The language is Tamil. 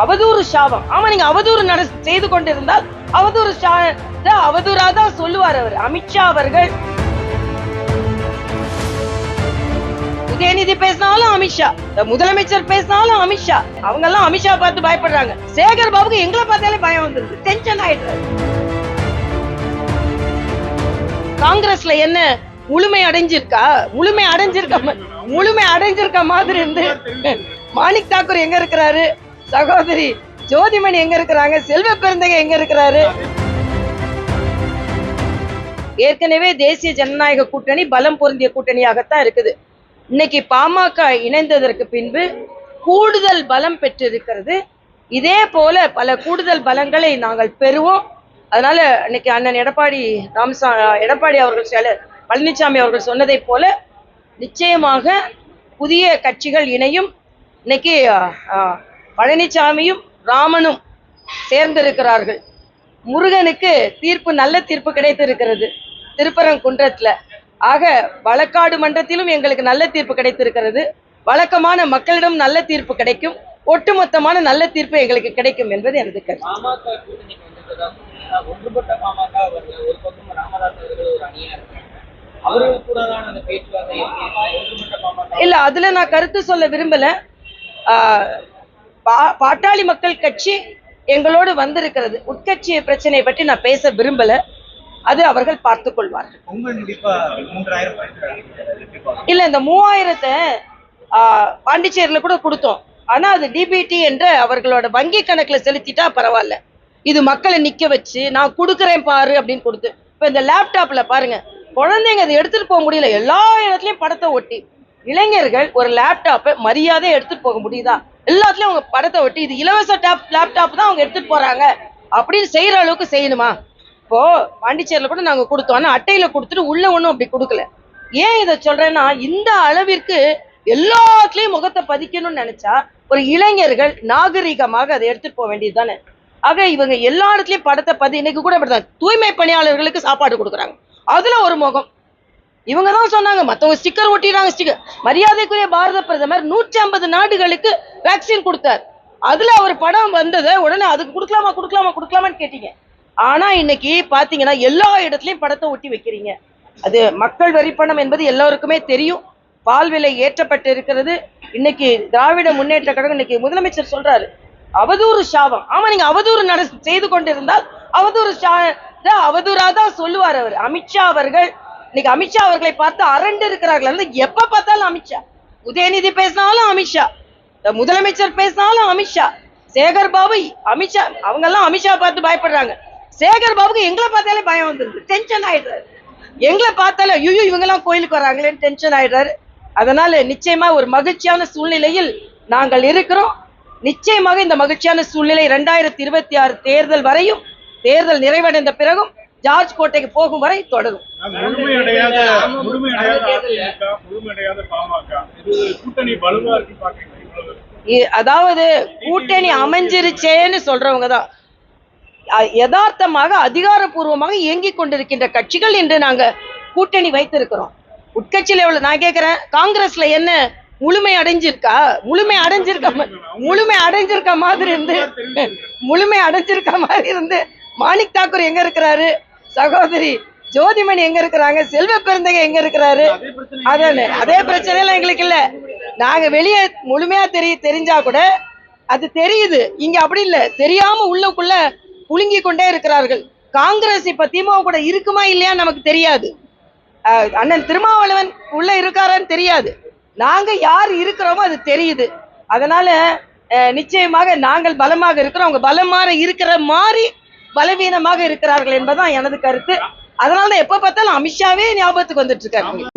அவதூறு சாபம் ஆமா நீங்க அவதூறு நட செய்து கொண்டிருந்தால் அவதூறு அவதூறா தான் சொல்லுவார் அவர். அமித்ஷா அவர்கள். உதயநிதி பேசினாலும் அமித்ஷா. முதலமைச்சர் பேசினாலும் அமித்ஷா. அவங்க எல்லாம் அமித்ஷா பார்த்து பயப்படுறாங்க. சேகர் பாபுக்கு எங்களை பார்த்தாலே பயம் வந்துருது. டென்ஷன் ஆயிடுறாரு. காங்கிரஸ்ல என்ன முழுமை அடைஞ்சிருக்கா? முழுமை அடைஞ்சிருக்க முழுமை அடைஞ்சிருக்க மாதிரி இருந்து. மாணிக் தாக்கூர் எங்க இருக்கிறாரு? சகோதரி ஜோதிமணி எங்க இருக்கிறாங்க? செல்வ பெருந்தகை எங்க இருக்கிறாரு? ஏற்கனவே தேசிய ஜனநாயக கூட்டணி பலம் பொருந்திய கூட்டணியாகத்தான் இருக்குது. இன்னைக்கு பாமக இணைந்ததற்கு பின்பு கூடுதல் பலம் பெற்றிருக்கிறது. இதே போல பல கூடுதல் பலங்களை நாங்கள் பெறுவோம். அதனால இன்னைக்கு அண்ணன் எடப்பாடி ராமசா எடப்பாடி அவர்கள் செயலர் பழனிசாமி அவர்கள் சொன்னதை போல நிச்சயமாக புதிய கட்சிகள் இணையும். இன்னைக்கு பழனிசாமியும் ராமனும் சேர்ந்திருக்கிறார்கள். முருகனுக்கு தீர்ப்பு நல்ல தீர்ப்பு கிடைத்திருக்கிறது. திருப்பரங்குன்றத்துல. ஆக வழக்காடு மன்றத்திலும் எங்களுக்கு நல்ல தீர்ப்பு கிடைத்திருக்கிறது. வழக்கமான மக்களிடம் நல்ல தீர்ப்பு கிடைக்கும். ஒட்டுமொத்தமான நல்ல தீர்ப்பு எங்களுக்கு கிடைக்கும் என்பது எனது கருத்து. ஒன்றுபட்ட பாமக அவர்கள் ஒரு பக்கம் ராமதாஸ் அவர்கள் ஒரு அணியா இருக்காங்க. இல்ல அதுல நான் கருத்து சொல்ல விரும்பல. பா- பாட்டாளி மக்கள் கட்சி எங்களோடு வந்திருக்கிறது. உட்கட்சி பிரச்சனையை பற்றி நான் பேச விரும்பல. அது அவர்கள் பார்த்துக் கொள்வார்கள். இல்ல இந்த மூவாயிரத்தை பாண்டிச்சேரியில கூட கொடுத்தோம். ஆனா அது டிபிடி என்ற அவர்களோட வங்கி கணக்குல செலுத்திட்டா பரவாயில்ல. இது மக்களை நிக்க வச்சு நான் கொடுக்குறேன் பாரு அப்படின்னு கொடுத்து. இப்ப இந்த லேப்டாப்ல பாருங்க. குழந்தைங்க அதை எடுத்துட்டு போக முடியல. எல்லா இடத்துலயும் படத்தை ஒட்டி. இளைஞர்கள் ஒரு லேப்டாப்பை மரியாதையா எடுத்துட்டு போக முடியுதா? எல்லாத்துலயும் அவங்க படத்தை ஒட்டி இது இலவச டேப் லேப்டாப் தான் அவங்க எடுத்துட்டு போறாங்க. அப்படின்னு செய்யற அளவுக்கு செய்யணுமா? இப்போ பாண்டிச்சேரியில கூட நாங்க கொடுத்தோம். ஆனா அட்டையில கொடுத்துட்டு உள்ள ஒண்ணும் அப்படி கொடுக்கல. ஏன் இதை சொல்றேன்னா இந்த அளவிற்கு எல்லாத்துலயும் முகத்தை பதிக்கணும்னு நினைச்சா ஒரு இளைஞர்கள் நாகரிகமாக அதை எடுத்துட்டு போக வேண்டியது தானே. ஆக இவங்க எல்லா இடத்துலயும் படத்தை பதி இன்னைக்கு கூட அப்படிதான் தூய்மை பணியாளர்களுக்கு சாப்பாடு கொடுக்குறாங்க. அதுல ஒரு முகம். இவங்க தான் சொன்னாங்க மற்றவங்க ஸ்டிக்கர் ஒட்டிடுறாங்க ஸ்டிக்கர் மரியாதைக்குரிய பாரத பிரதமர் நூற்றி ஐம்பது நாடுகளுக்கு வேக்சின் கொடுத்தார். அதுல அவர் படம் வந்ததை உடனே அதுக்கு கொடுக்கலாமா கொடுக்கலாமா கொடுக்கலாமான்னு கேட்டீங்க. ஆனா இன்னைக்கு பாத்தீங்கன்னா எல்லா இடத்துலயும் படத்தை ஒட்டி வைக்கிறீங்க. அது மக்கள் வரிப்பணம் என்பது எல்லோருக்குமே தெரியும். பால் விலை ஏற்றப்பட்டு இருக்கிறது. இன்னைக்கு திராவிட முன்னேற்ற கழகம் இன்னைக்கு முதலமைச்சர் சொல்றாரு அவதூறு சாபம். ஆமா நீங்க அவதூறு நட செய்து கொண்டிருந்தால் அவதூறு அவதூறா தான் சொல்லுவார் அவர். அமித்ஷா அவர்கள் இன்னைக்கு அமித்ஷா அவர்களை பார்த்து அரண்டு இருக்கிறார்கள். வந்து எப்ப பார்த்தாலும் அமித்ஷா. உதயநிதி பேசினாலும் அமித்ஷா. இந்த முதலமைச்சர் பேசினாலும் அமித்ஷா. சேகர் பாபு அமித்ஷா அவங்க எல்லாம் அமித்ஷா பார்த்து பயப்படுறாங்க. சேகர் பாபுக்கு எங்களை பார்த்தாலே பயம் வந்துருது. டென்ஷன் ஆயிடுறாரு. எங்களை பார்த்தாலே ஐயோ இவங்க எல்லாம் கோயிலுக்கு வராங்களேன்னு டென்ஷன் ஆயிடுறாரு. அதனால நிச்சயமா ஒரு மகிழ்ச்சியான சூழ்நிலையில் நாங்கள் இருக்கிறோம். நிச்சயமாக இந்த மகிழ்ச்சியான சூழ்நிலை இரண்டாயிரத்தி இருபத்தி ஆறு தேர்தல் வரையும் தேர்தல் நிறைவடைந்த பிறகும் ஜார்ஜ் கோட்டைக்கு போகும் வரை தொடரும். அதாவது கூட்டணி அமைஞ்சிருச்சேன்னு சொல்றவங்க தான். யதார்த்தமாக அதிகாரப்பூர்வமாக இயங்கிக் கொண்டிருக்கின்ற கட்சிகள் என்று நாங்க கூட்டணி வைத்திருக்கிறோம். உட்கட்சியில எவ்வளவு நான் கேக்குறேன் காங்கிரஸ்ல என்ன முழுமை அடைஞ்சிருக்கா? முழுமை அடைஞ்சிருக்க முழுமை அடைஞ்சிருக்க மாதிரி இருந்து முழுமை அடைஞ்சிருக்க மாதிரி இருந்து மாணிக் தாக்கூர் எங்க இருக்கிறாரு? சகோதரி ஜோதிமணி எங்க இருக்கிறாங்க? செல்வ பெருந்தகை எங்க இருக்கிறாரு? அதானே அதே பிரச்சனை எல்லாம் எங்களுக்கு இல்ல. நாங்க வெளியே முழுமையா தெரிய தெரிஞ்சா கூட அது தெரியுது. இங்க அப்படி இல்ல. தெரியாம உள்ளுக்குள்ள புழுங்கி கொண்டே இருக்கிறார்கள். காங்கிரஸ் இப்ப திமுக கூட இருக்குமா இல்லையா நமக்கு தெரியாது. அண்ணன் திருமாவளவன் உள்ள இருக்காரான்னு தெரியாது. நாங்க யார் இருக்கிறோமோ அது தெரியுது. அதனால நிச்சயமாக நாங்கள் பலமாக இருக்கிறோம். அவங்க பலமாக இருக்கிற மாதிரி பலவீனமாக இருக்கிறார்கள் என்பதுதான் எனது கருத்து. அதனால தான் எப்ப பார்த்தாலும் அமித்ஷாவே ஞாபகத்துக்கு வந்துட்டு இருக்காரு.